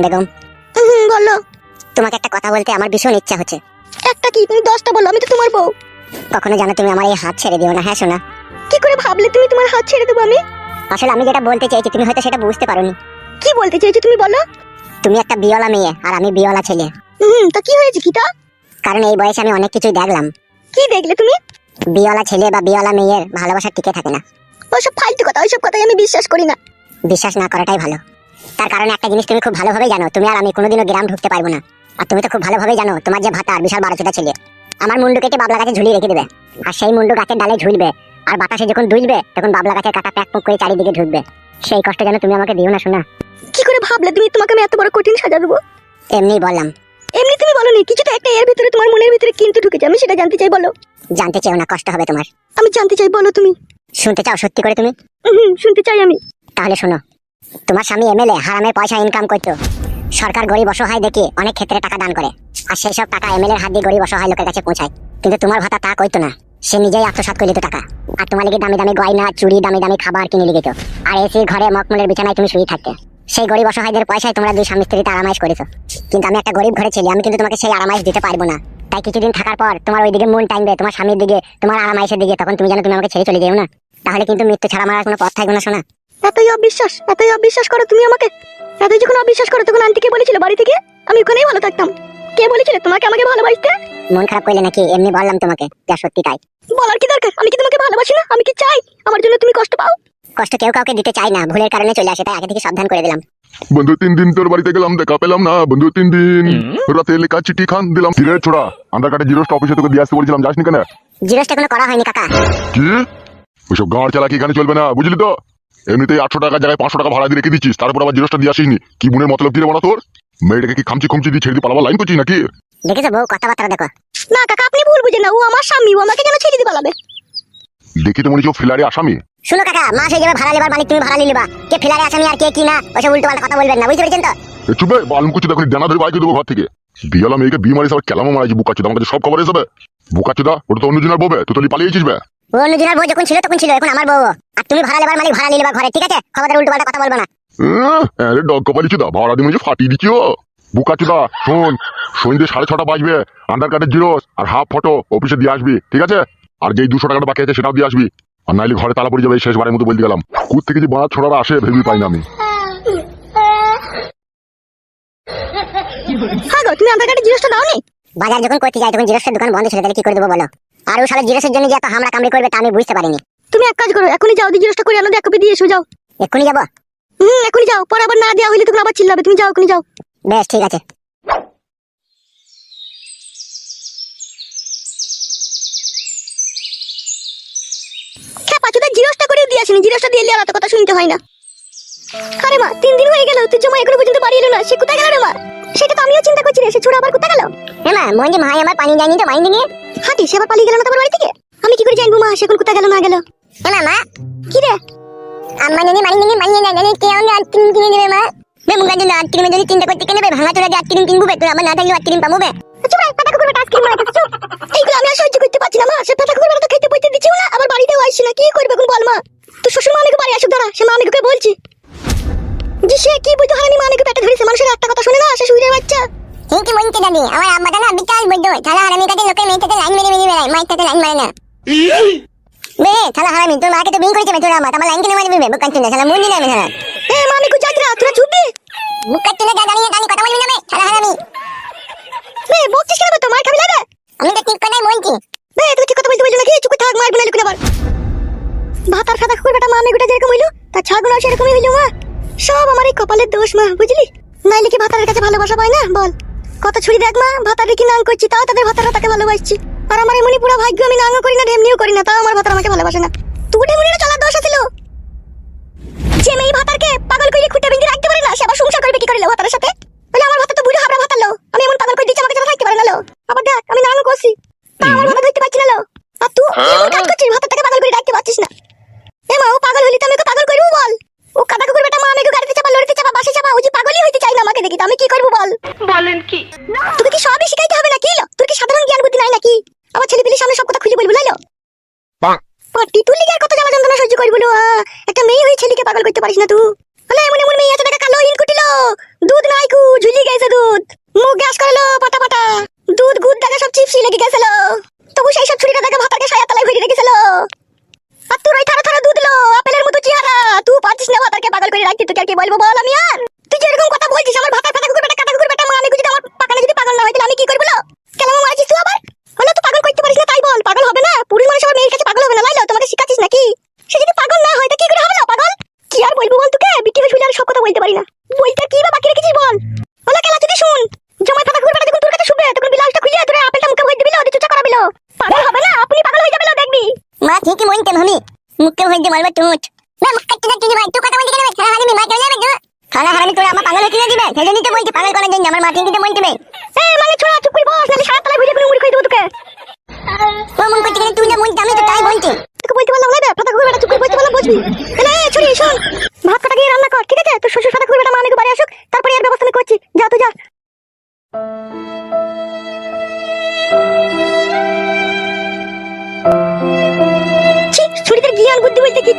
পাকান বেগম। হুম বলো। তোমাকে একটা কথা বলতে আমার ভীষণ ইচ্ছা হচ্ছে। একটা কি? তুমি দশটা বলো আমি তো তোমার বউ। কখনো জানো তুমি আমার এই হাত ছেড়ে দিও না হ্যাঁ শোনা কি করে ভাবলে তুমি তোমার হাত ছেড়ে দেবো আমি? আসলে আমি যেটা বলতে চাইছি তুমি হয়তো সেটা বুঝতে পারোনি। কি বলতে চাইছো তুমি বলো? তুমি একটা বিয়লা মেয়ে আর আমি বিয়লা ছেলে। হুম তা কি হয়েছে কি তা? কারণ এই বয়সে আমি অনেক কিছুই দেখলাম। কি দেখলে তুমি? বিয়লা ছেলে বা বিয়লা মেয়ের ভালোবাসা টিকে থাকে না। ওসব ফালতু কথা ওইসব কথাই আমি বিশ্বাস করি না। বিশ্বাস না করাটাই ভালো। তার কারণে একটা জিনিস তুমি খুব ভালোভাবেই জানো তুমি আর আমি কোনোদিনও গ্রাম ঢুকতে পারব না। আর তুমি তো খুব ভালোভাবেই জানো তোমার যে ভাতা আর বিশাল বারোচোটা ছেলে। আমার মুন্ডু কেটে বাবলা গাছে ঝুলিয়ে রেখে দেবে। আর সেই মুন্ডু গাছের ডালে ঝুলবে। আর বাতাসে যখন দুলবে তখন বাবলা গাছের কাটা প্যাক পুক করে চারিদিকে ঢুকবে। সেই কষ্ট যেন তুমি আমাকে দিও না শোনা কি করে ভাবলে তুমি? তোমাকে আমি এত বড় কঠিন সাজা দেবো এমনি বললাম। এমনি তুমি বলোনি কিছুটা একটা এর ভিতরে তোমার মনের ভিতরে কিন্তু ঢুকেছে আমি সেটা জানতে চাই বলো। জানতে চেও না কষ্ট হবে তোমার। আমি জানতে চাই বলো তুমি। শুনতে চাও সত্যি করে তুমি? শুনতে চাই আমি। তাহলে শোনো তোমার স্বামী এমএলএ হারামের পয়সা ইনকাম করতো। সরকার গরিব অসহায় দেখে অনেক ক্ষেত্রে টাকা দান করে। আর সেই সব টাকা এমএলএর হাত দিয়ে গরিব অসহায় লোকের কাছে পৌঁছায়। কিন্তু তোমার ভাতা তা করতো না। সে নিজেই আত্মসাৎ করে দিত টাকা। আর তোমার লিগে দামি দামি গয়না, চুড়ি, দামি দামি খাবার কিনে লিখিত আর এসি, ঘরে মকমলের বিছানায় তুমি শুয়ে থাকতে। সেই গরিব অসহায়দের পয়সায় তোমরা দুই স্বামী স্ত্রীতে আরামাইশ করেছ। কিন্তু আমি একটা গরিব ঘরে ছেলে, আমি কিন্তু তোমাকে সেই আরামাইশ দিতে পারব না। তাই কিছুদিন থাকার পর তোমার ওইদিকে মন টাইমবে তোমার স্বামীর দিকে, তোমার আরামাইশের দিকে, তখন তুমি জানো তুমি আমাকে ছেড়ে চলে যেও না। তাহলে কিন্তু মৃত্যু ছাড়া মারার কোনো পথ থাকবে না শোনা এতই অবিশ্বাস এতই অবিশ্বাস করো তুমি আমাকে। এতই যখন অবিশ্বাস করো তখন আন্টি কে বলেছিল বাড়ি থেকে আমি ওখানেই ভালো থাকতাম। কে বলেছিল? তোমাকে আমাকে ভালোবাসতে? মন খারাপ করলে নাকি এমনি বললাম তোমাকে যা সত্যি তাই। বলার কি দরকার? আমি কি তোমাকে ভালোবাসি না? আমি কি চাই? আমার জন্য তুমি কষ্ট পাও? কষ্ট কেউ কাউকে দিতে চায় না ভুলের কারণে চলে আসে তাই আগে থেকে সাবধান করে দিলাম। বন্ধু তিন দিন তোর বাড়িতে গেলাম দেখা পেলাম না। বন্ধু তিন দিন রাতে লেখা চিঠি খান দিলাম। কিরে ছোড়া আধার কার্ডের জিরোসটা অফিসে তোকে দিয়ে আসতে বলছিলাম যাসনি কেন? জিরোসটা কোনো করা হয়নি কাকা। কি? ওইসব গাঁড় চালাকি এখানে চলবে না বুঝলি তো? এমনিতেই আটশো টাকার জায়গায় পাঁচশো টাকা ভাড়া দিয়ে রেখে দিচ্ছিস। তারপর আবার জিরোসটা দিয়ে আসিসনি। কি মনের মতলব রে বলা তোর? মেয়েটাকে কি খামচি খুমচি দিয়ে ছেড়ে দিয়ে পালাবার লাইন করছিস নাকি? দেখেছ বউ কথাবার্তা দেখো। না কাকা আপনি ভুল বুঝেন না। ও আমার স্বামী ও আমাকে কেন ছেড়ে দিতে পালাবে। দেখি তো মনে হচ্ছে ফিলারে আসামি। শুনো কাকা মাস হয়ে যাবে ভাড়া লেবার মালিক তুমি ভাড়া নিয়ে নিবা কে ফিলারে আসামি আর কে কি না ওসব উল্টো পাল্টা কথা বলবেন না বুঝতে পেরেছেন তো? চুপে বালুম দেখুন ডানা ধরে বাইকে দেবো ঘর থেকে। বিয়ালা মেয়েকে বিয়ে মারিস আবার কেলামো মারাইছি বুকাচ্ছি আমার কাছে সব খবর এসবে বুকাচ্ছি ওটা তো অন্য জনের ববে তুই তো পালিয়েছিস বে। ও বউ যখন ছিল তখন ছিল এখন আমার বউ আর তুমি ভাড়া লেবার মালিক ভাড়া নিয়ে ঘরে ঠিক আছে? খবরের উল্টো পাল্টা কথা বলব না। আরে ডগ কপালিছি দা ভাড়া দিয়ে ফাটিয়ে দিচ্ছি ও। বুকাচ্ছি দা শোন সন্ধ্যে সাড়ে ছটা বাজবে আধার কার্ডের জিরোস আর হাফ ফটো অফিসে দিয়ে আসবি ঠিক আছে? আর যেই দুশো টাকাটা বাকি আছে সেটাও দিয়ে আসবি। আর নাইলে ঘরে তালা পড়ে যাবে এই শেষবারের মতো বলতে গেলাম। কুত থেকে যে বাঁধা ছোড়ারা আসে ভেবি পাই না আমি। হ্যাঁ তুমি আধার কার্ডের জিনিসটা দাও নি বাজার যখন করতে যাই তখন জিরোসের দোকান বন্ধ ছিল তাহলে কি করে দেবো বলো? আর ও সালে জিরোসের জন্য যে এত হামলা কামড়ি করবে তা আমি বুঝতে পারিনি। তুমি এক কাজ করো এখনই যাও দিয়ে জিনিসটা করে আনো এক কপি দিয়ে এসো যাও। এক্ষুনি যাব? হুম এখনই যাও পরে আবার না দেওয়া হইলে তখন আবার চিল্লাবে তুমি যাও এখনই যাও। বেশ ঠিক আছে। হ্যাঁ পাঁচুদা জিরোসটা করে দিয়ে আসেনি জিরোসটা দিয়ে এলে আর কথা শুনতে হয় না। আরে মা তিন দিন হয়ে গেল তুই জমা এখনও পর্যন্ত বাড়ি এলো না সে কোথায় গেল রে মা? সেটা তো আমিও চিন্তা করছি রে সে ছোড়া আবার কোথায় গেল? এ মা মঞ্জু ভাই আমার পানি যায়নি তো মাইন্দি নিয়ে। হাঁটি সে আবার পালিয়ে গেল না তোমার বাড়ি থেকে? আমি কি করে জানব মা সে এখন কোথায় গেল না গেল? এ মা মা। কি রে? আম্মা জানি মানি জানি মানি জানি জানি কে আমাকে আইসক্রিম কিনে দেবে মা? বে মুগা জন্য আইসক্রিমের জন্য চিন্তা করতে কেনে বে ভাঙা চোরা দিয়ে আইসক্রিম কিনবো বে তুই আমার না থাকলে আইসক্রিম পাবো বে। চুপ রে পাতা কুকুর আইসক্রিম বানাতে চুপ এইগুলো আমি আর সহ্য করতে পারছি না মা সে পাতা কুকুর তো খেতে বইতে দিচ্ছিও না আবার বাড়িতেও আসছি না কি করবে এখন বল মা? তুই শ্বশুর মামিকে বাড়ি আসুক দাঁড়া সে মামিকে বলছি। যে সে কি বুঝতে হারানি মামিকে পেটে ধরেছে? মানুষের একটা কথা শুনে না? সে শুয়ে বাচ্চা। ঠিকই বলতে দাদি আমার আব্বাটা না বিকাল বৈদ্য থালা হারামি কাছে লোকের মেয়ে থেকে লাইন মেরে মেরে বেড়ায়? থেকে লাইন মারে না। বে থালা হারামি তোর মাকে তো বিন করেছে তোর আমার আমার লাইন কিনে মারবি বে? বুকান চুনে শালা মুন্ডি না আমি শালা। এ মামি কো জাগরা তোরা চুপবি বুকান চুনে যা দাঁড়িয়ে দাঁড়িয়ে কথা বলবি না বে থালা হারামি। বে বকছিস কেন তো মার খাবি না আমি তো ঠিক কথাই বলছি। বে তুই ঠিক কথা বলতে বলছিস নাকি চুপ থাক মার বিনা লুকিয়ে আবার। ভাতার খাতা কুকুর বেটা মামি গোটা যেরকম হইল তার ছাগুলো সেরকমই হইল মা। সব আমার এই কপালের দোষ, মা, বুঝলি? নাইলে কি ভাতারের কাছে ভালোবাসা পায় না? বল। কত ছুরি দেখ, মা, ভাতারে কি নাং করছি, তাও তাদের ভাতারা তাকে ভালোবাসছি। আর আমার এমনি পুরো ভাগ্য আমি নাঙ্গ করি না, ঢেমনিও করি না, তাও আমার ভাতার আমাকে ভালোবাসে না। তুই ঢেমনি চলার দোষ তো আমি কি করব বল? বলেন কি? তুমি কি সবই শিখাইতে হবে নাকি? তুমি কি সাধারণ জ্ঞান বুদ্ধি নাই নাকি? আমার ছেলে পেলে সামনে সব কথা খুলে বলব লাইলো পা পাটি তুই লিগার কত জামা যন্ত্রণা সহ্য করব একটা মেয়ে হয়ে ছেলেকে পাগল করতে পারিস না তুই। হলে এমন এমন মেয়ে আছে না কালো ইনকুটিলো দুধ নাই কু ঝুলি গেছে দুধ। মুখ গ্যাস করল মুখে মারবা টুট না মুখ কাটতে না তুই ভাই তুই কথা বলতে কেন সারা হারামি মা চলে যাবে খালা হারামি আমার পাগল দিবে। সেই জন্যই তো বলছি পাগল করার জন্য আমার এ মানে ছোড়া চুপ করে বস নালে সারা কোনো মুড়ি খাই দেব তোকে। ও মন করতে কেন তুই না মন আমি তো তাই বলছি তোকে বলতে পারলাম না কথা ঘুরে বেটা চুপ করে বুঝবি এলে ছড়ি শোন ভাত কাটা গিয়ে রান্না কর ঠিক আছে? তোর শ্বশুর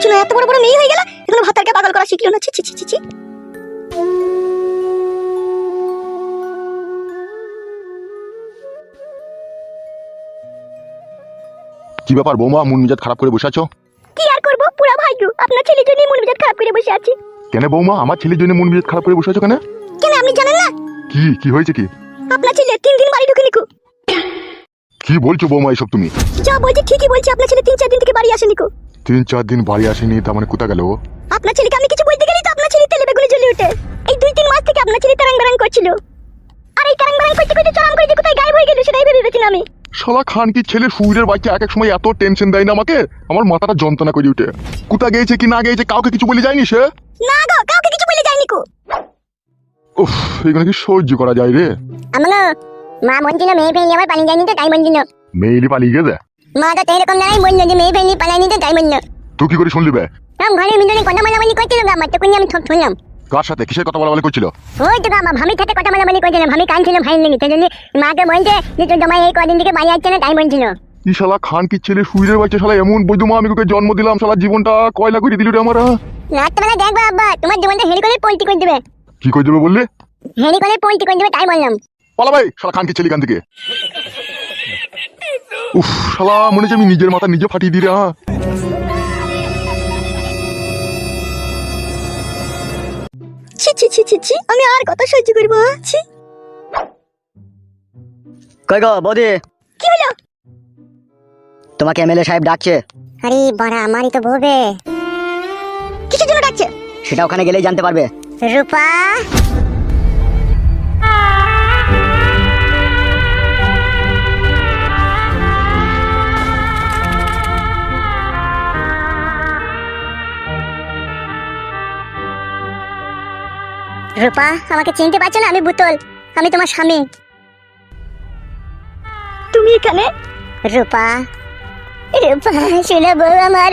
না এত বড় বড় মেয়ে হয়ে গেল? এখনও ভাতারকে পাগল করা শিখলো না? ছি ছি ছি ছি ছি। কি ব্যাপার বৌমা মন মেজাজ খারাপ করে বসে আছো? কি আর করব? পুরা ভাগ্য আপনার ছেলের জন্য মন মেজাজ খারাপ করে বসে আছি। কেন বৌমা আমার ছেলের জন্য মন মেজাজ খারাপ করে বসে আছো কেন? কেন আপনি জানেন না? কি কি হয়েছে কি? আপনার ছেলে তিন দিন বাড়ি ঢুকে নিকো কি বলছো বৌমা এসব তুমি? যা বলছি ঠিকই বলছি আপনার ছেলে তিন চার দিন থেকে বাড়ি আসেনি কো? তিন চার দিন বাড়ি আসেনি তার মানে কোথা গেল ও? আপনার ছেলেকে আমি কিছু বলতে গেলেই তো আপনার ছেলে তেলে বেগুনে জ্বলে ওঠে। এই দুই তিন মাস থেকে আপনার ছেলে তারাং বারাং করছিল। আর এই তারাং বারাং করতে করতে চরম করে যে কোথায় গায়েব হয়ে গেল সেটাই ভেবে পেয়েছি না আমি। শালা খান কি ছেলে সুইরের বাচ্চা এক এক সময় এত টেনশন দেয় না আমাকে? আমার মাথাটা যন্ত্রণা করে উঠে কোথা গিয়েছে কি না গিয়েছে কাউকে কিছু বলে যায়নি সে? না গো কাউকে কিছু বলে যায়নি কো। উফ এখানে কি সহ্য করা যায় রে? আমলো মা বলছিল মেয়ে ফেলি আবার পানি যায়নি তো তাই বলছিল মেয়েলি পালিয়ে গেছে? মা তো এরকম দাঁড়াই বলল যে মেয়ে ফেলি পালাইনি তো তাই বলল। তুই কি করে শুনলি বে? তখন ঘরের ভিতরে কথা মালামালি করছিল গা আমার তখন আমি সব শুনলাম। কার সাথে? কিসের কথা বলা বলি করছিল? ওই তো আমার ভামির সাথে কথা মালামালি করছিল ভামি কানছিল ভাই লেগে সেই জন্য মাকে বলছে যে তোর জামাই এই কদিন থেকে বাড়ি আসছে না তাই বলছিল। ই শালা খান কি ছেলে সুইরের বাচ্চা শালা এমন বৈধমা আমি ওকে জন্ম দিলাম শালা জীবনটা কয়লা করে দিল রে আমার রাত্রেবেলা দেখব আব্বা তোমার জীবনটা হেলি করে পোল্টি করে দেবে। কি করে দেবে বললে? হেলি করে পোল্টি করে দেবে তাই বললাম। পালা ভাই শালা খান কি ছেলে কান থেকে? উফ শালা মনে হচ্ছে আমি নিজের মাথা নিজে ফাটিয়ে দিই রে হ্যাঁ ছি ছি ছি ছি ছি আমি আর কত সহ্য করব হ্যাঁ? ছি। কই গো বৌদি? কি হলো? তোমাকে এমএলএ সাহেব ডাকছে। আরে বড়া আমারই তো বলবে কিসের জন্য ডাকছে? সেটা ওখানে গেলেই জানতে পারবে। রূপা? রূপা আমাকে চিনতে পারছ না? আমি বুতল। আমি তোমার স্বামী। তুমি এখানে? রূপা। রূপা শুনে বউ আমার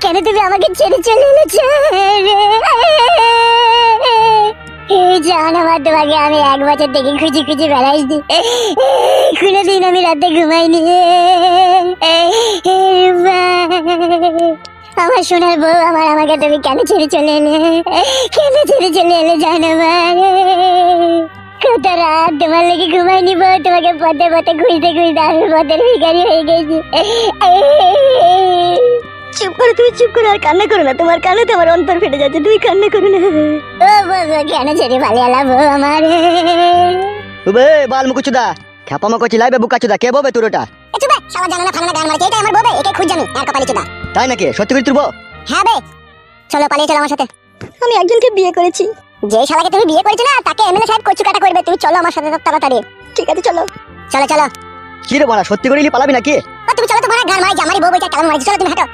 কেন তুমি আমাকে ছেড়ে চলে এই জান আমার তোমাকে আমি এক বছর থেকে খুঁজে খুঁজে বেড়াইছি কোনোদিন আমি রাতে ঘুমাইনি। রূপা। আমার সোনার বউ আমার আমাকে তুমি কেন ছেড়ে চলে এলে? কেন ছেড়ে চলে এলে জানো আমার কত রাত তোমার লেগে ঘুমাইনি বউ তোমাকে পথে পথে খুঁজতে খুঁজতে আমি পথের ভিখারি হয়ে গেছি। চুপ করো তুমি চুপ করো আর কান্না করো না তোমার কানে তো আমার অন্তর ফেটে যাচ্ছে তুমি কান্না করো না। ও গো, কেন ছেড়ে পালিয়ে এলা বউ আমার? উবে বাল মুকুচুদা খ্যাপামা করছি লাইবে বুকাচুদা কে ববে তোর ওটা চুপ সালা জানা না ফানা গান মারছে এটা আমার বউ বে, একে খুঁজ জানি আর কপালি চুদা। তাই নাকি? সত্যি করে তুলবো? হ্যাঁ বে। চলো পালিয়ে চলো আমার সাথে। আমি একজনকে বিয়ে করেছি। যে শালাকে তুমি বিয়ে করেছ না তাকে এমএলএ সাহেব কচু কাটা করবে। তুমি চলো আমার সাথে তাড়াতাড়ি। ঠিক আছে চলো। চলো চলো। কি রে বলা সত্যি করে পালাবি নাকি? তুমি চলো তোমার গান মারি জামারি বউ বইটা কালাম মারি চলো তুমি হাঁটো।